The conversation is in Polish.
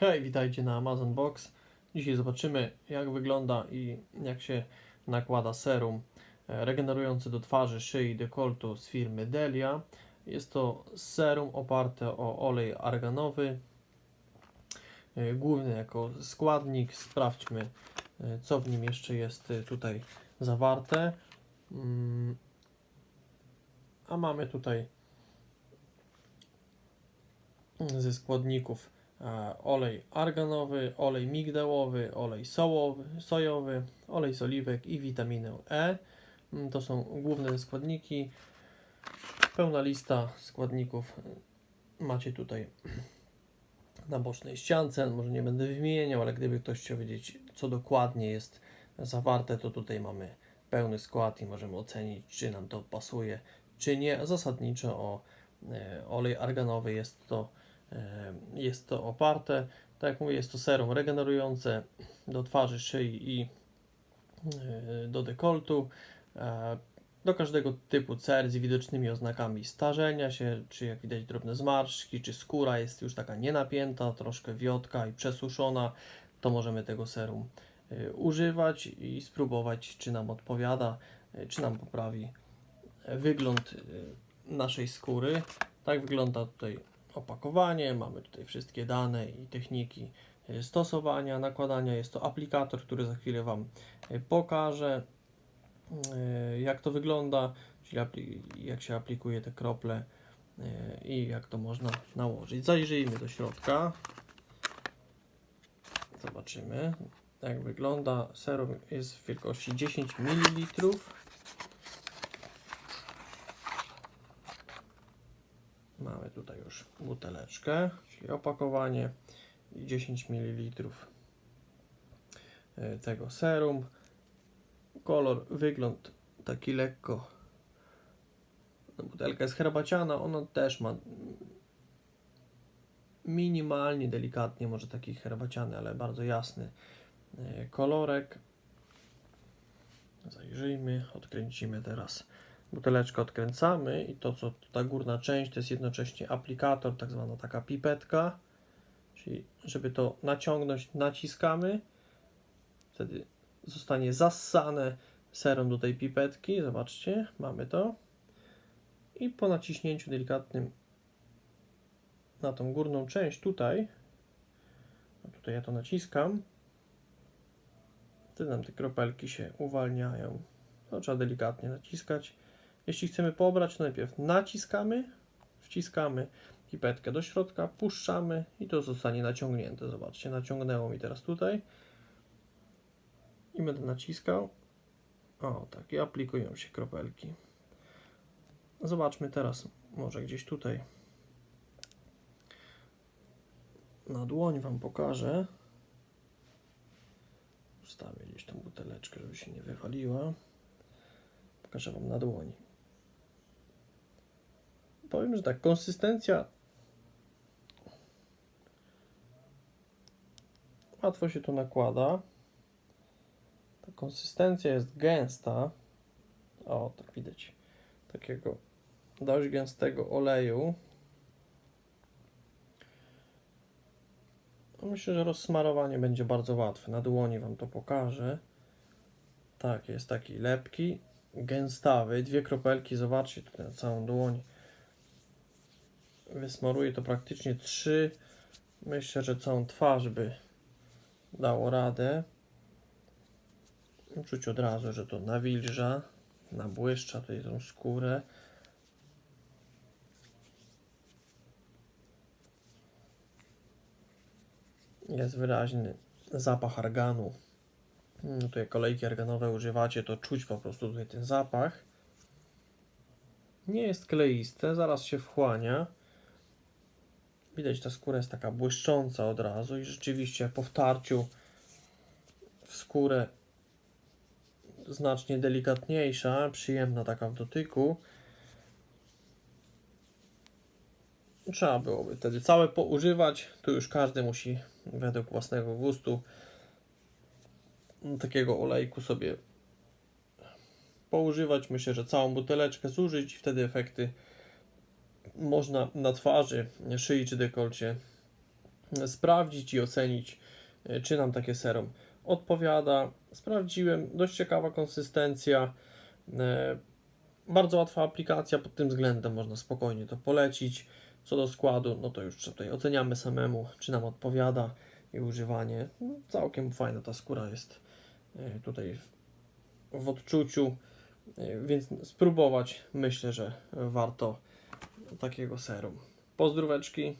Hej, witajcie na Amazon Box. Dzisiaj zobaczymy, jak wygląda i jak się nakłada serum e, regenerujący do twarzy, szyi i dekoltu z firmy Delia. Jest to serum oparte o olej arganowy, e, główny jako składnik. Sprawdźmy, e, co w nim jeszcze jest tutaj zawarte. Mm, A mamy tutaj ze składników olej arganowy, olej migdałowy, olej sołowy, sojowy, olej z oliwek i witaminę E. Mm, To są główne składniki. Pełna lista składników macie tutaj na bocznej ściance. Może nie będę wymieniał, ale gdyby ktoś chciał wiedzieć, co dokładnie jest zawarte, to tutaj mamy pełny skład i możemy ocenić, czy nam to pasuje, czy nie. Zasadniczo o e, olej arganowy jest to E, Jest to oparte, tak jak mówię, jest to serum regenerujące do twarzy, szyi i e, do dekoltu. E, Do każdego typu cer z widocznymi oznakami starzenia się, czy jak widać drobne zmarszczki, czy skóra jest już taka nienapięta, troszkę wiotka i przesuszona, to możemy tego serum e, używać i spróbować, czy nam odpowiada, e, czy nam poprawi wygląd e, naszej skóry. Tak wygląda tutaj opakowanie, mamy tutaj wszystkie dane i techniki e, stosowania, nakładania. Jest to aplikator, który za chwilę Wam e, pokażę, e, jak to wygląda, czyli jak się aplikuje te krople i jak to można nałożyć. Zajrzyjmy do środka. Zobaczymy, jak wygląda. Serum jest w wielkości 10 ml. Mamy tutaj już buteleczkę, czyli opakowanie i 10 ml e, tego serum. Kolor, wygląd taki lekko. No, butelka jest herbaciana, ona też ma minimalnie, delikatnie, może taki herbaciany, ale bardzo jasny e, kolorek. Zajrzyjmy, odkręcimy teraz buteleczkę odkręcamy i to co ta górna część to jest jednocześnie aplikator, tak zwana taka pipetka, czyli żeby to naciągnąć naciskamy, wtedy zostanie zassane serum do tej pipetki, zobaczcie, mamy to i po naciśnięciu delikatnym na tą górną część tutaj, a tutaj ja to naciskam, wtedy nam te kropelki się uwalniają. To trzeba delikatnie naciskać. Jeśli chcemy pobrać, to najpierw naciskamy, wciskamy pipetkę do środka, puszczamy i to zostanie naciągnięte. Zobaczcie, naciągnęło mi teraz tutaj. I będę naciskał. O, tak, i aplikują się kropelki. Zobaczmy teraz, może gdzieś tutaj na dłoń Wam pokażę. Ustawię gdzieś tą buteleczkę, żeby się nie wywaliła. Pokażę Wam na dłoni. Powiem, że tak, konsystencja łatwo się to nakłada. Ta konsystencja jest gęsta. O, tak widać. Takiego dość gęstego oleju. Myślę, że rozsmarowanie będzie bardzo łatwe. Na dłoni Wam to pokażę. Tak, jest taki lepki, gęstawy. Dwie kropelki, zobaczcie tutaj na całą dłoń. Wysmaruję to praktycznie trzy. Myślę, że całą twarz by dało radę. Czuć od razu, że to nawilża, nabłyszcza tutaj tą skórę. Jest wyraźny zapach arganu. Mm, Tutaj kolejki arganowe używacie, to czuć po prostu tutaj ten zapach. Nie jest kleiste, zaraz się wchłania. Widać, ta skóra jest taka błyszcząca od razu i rzeczywiście po wtarciu w skórę znacznie delikatniejsza, przyjemna taka w dotyku. Trzeba byłoby wtedy całe poużywać. Tu już każdy musi według własnego gustu takiego olejku sobie poużywać. Myślę, że całą buteleczkę zużyć i wtedy efekty można na twarzy, szyi czy dekolcie sprawdzić i ocenić, e, czy nam takie serum odpowiada. Sprawdziłem, dość ciekawa konsystencja, e, bardzo łatwa aplikacja pod tym względem, można spokojnie to polecić. Co do składu, no to już tutaj oceniamy samemu, czy nam odpowiada i używanie. No, całkiem fajna ta skóra jest e, tutaj w, w odczuciu, więc spróbować myślę, że warto takiego serum. Pozdróweczki.